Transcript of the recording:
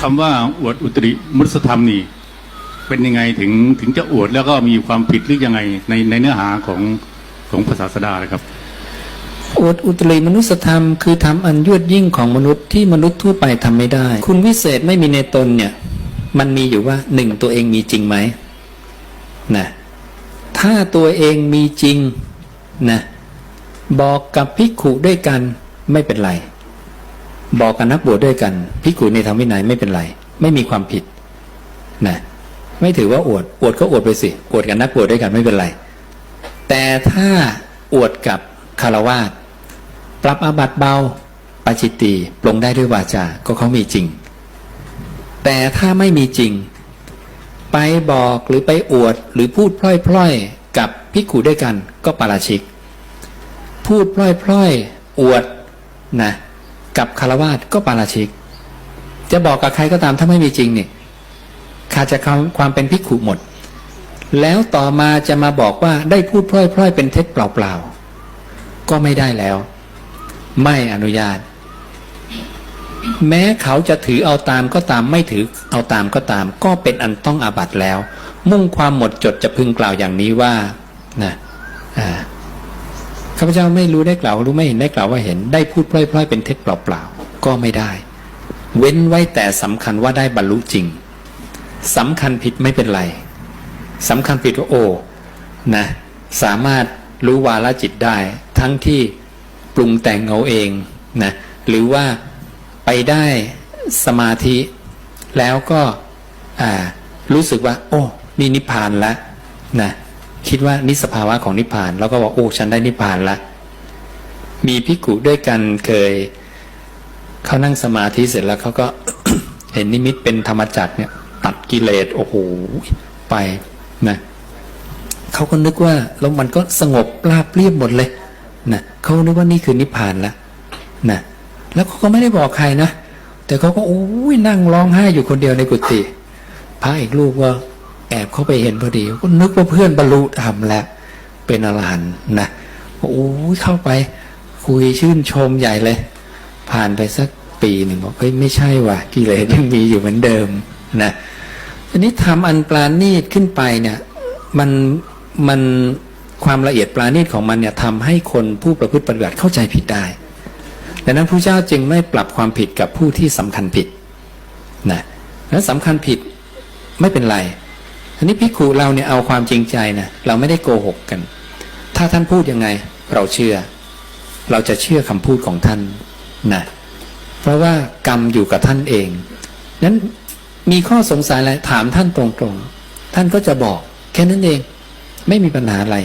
คำว่าอวดอุตริมนุสธรรมนี่ เป็นยังไงถึงถึงจะอวดแล้วก็มีความผิดหรือยังไงในในเนื้อหาของของภาษาสดาเลยครับอวดอุตริมนุสธรรมคือทำอันยวดยิ่งของมนุษย์ที่มนุษย์ทั่วไปทำไม่ได้ คุณวิเศษไม่มีในตนเนี่ย มันมีอยู่ว่าหนึ่งตัวเองมีจริงไหมนะถ้าตัวเองมีจริงนะบอกกับภิกขุด้วยกันไม่เป็นไร บอกกับนักบวชด้วยกันภิกุในธรรมวินัยไม่เป็นไร ไม่มีความผิดนะไม่ถือว่าอวดอวดก็อวดไปสิอวดกับนักบวชด้วยกันไม่เป็นไร แต่ถ้าอวดกับคารวาสปรับอาบัติเบาปาจิตตีปลงได้ด้วยวาจาก็เขามีจริง แต่ถ้าไม่มีจริง ไปบอกหรือไปอวดหรือพูดพล่อยๆ กับพิกขุด้วยกันก็ปาราชิก พูดพล่อยๆ อวดนะ กับคารวาสก็ปาราชิก จะบอกกับใครก็ตามถ้าไม่มีจริงเนี่ยขาดจากความความเป็นพิกขุหมด แล้วต่อมาจะมาบอกว่าได้พูดพล่อยๆเป็นเท็จเปล่าๆก็ไม่ได้แล้ว ไม่อนุญาต แม้เขาจะถือเอาตามก็ตามไม่ถือเอาตามก็ตาม ก็เป็นอันต้องอาบัตแล้ว มุ่งความหมดจดจะพึงกล่าวอย่างนี้ว่านะอ่า ข้าพเจ้าไม่รู้ได้กล่าวรู้ไม่เห็นได้กล่าวว่าเห็น ได้พูดพล่อยๆเป็นเท็จเปล่าๆก็ไม่ได้ เว้นไว้แต่สำคัญว่าได้บรรลุจริงสำคัญผิดไม่เป็นไรสำคัญผิดว่าโอ้นะสามารถรู้วาลจิตได้ ทั้งที่ปรุงแต่งเอาเองนะหรือว่าไปได้สมาธิ แล้วก็รู้สึกว่า โอ้นี่นิพพานแล้วนะ คิดว่านิสภาวะของนิพพาน แล้วก็ว่าโอ้ฉันได้นิพพานละ มีพิกุด้วยกันเคยเขานั่งสมาธิเสร็จแล้วเขาก็เห็นนิมิตเป็นธรรมจักรเนี่ย ตัดกิเลสโอ้โหไปนะเขาก็นึกว่าแล้วมันก็สงบราบเรียบหมดเลยนะเขานึกว่านี่คือนิพพานล้วนะแล้วเขาก็ไม่ได้บอกใครนะแต่เขาก็โอ้ยนั่งร้องไห้อยู่คนเดียวในกุฏิพระอีกลูกว่า แอบเข้าไปเห็นพอดี ก็นึกว่าเพื่อนบรรลุธรรมแล้วเป็นอรหันต์นะโอ้ยเข้าไป คุยชื่นชมใหญ่เลย ผ่านไปสักปีหนึ่งบอกเฮ้ยไม่ใช่ว่ะกิเลสยังมีอยู่เหมือนเดิมนะทีนี้ทำอันปราณีตขึ้นไปเนี่ยมันมันความละเอียดปราณีตของมันเนี่ยทำให้คนผู้ประพฤติปฏิบัติเข้าใจผิดได้ดังนั้นพระเจ้าจึงไม่ปรับความผิดกับผู้ที่สำคัญผิดนะแล้วสำคัญผิดไม่เป็นไร อันนี้พิกขุเราเนี่ยเอาความจริงใจนะเราไม่ได้โกหกกัน ถ้าท่านพูดยังไง เราเชื่อ เราจะเชื่อคำพูดของท่านนะเพราะว่ากรรมอยู่กับท่านเองนั้นมีข้อสงสัยอะไรถามท่านตรงๆ ท่านก็จะบอก แค่นั้นเอง ไม่มีปัญหาอะไร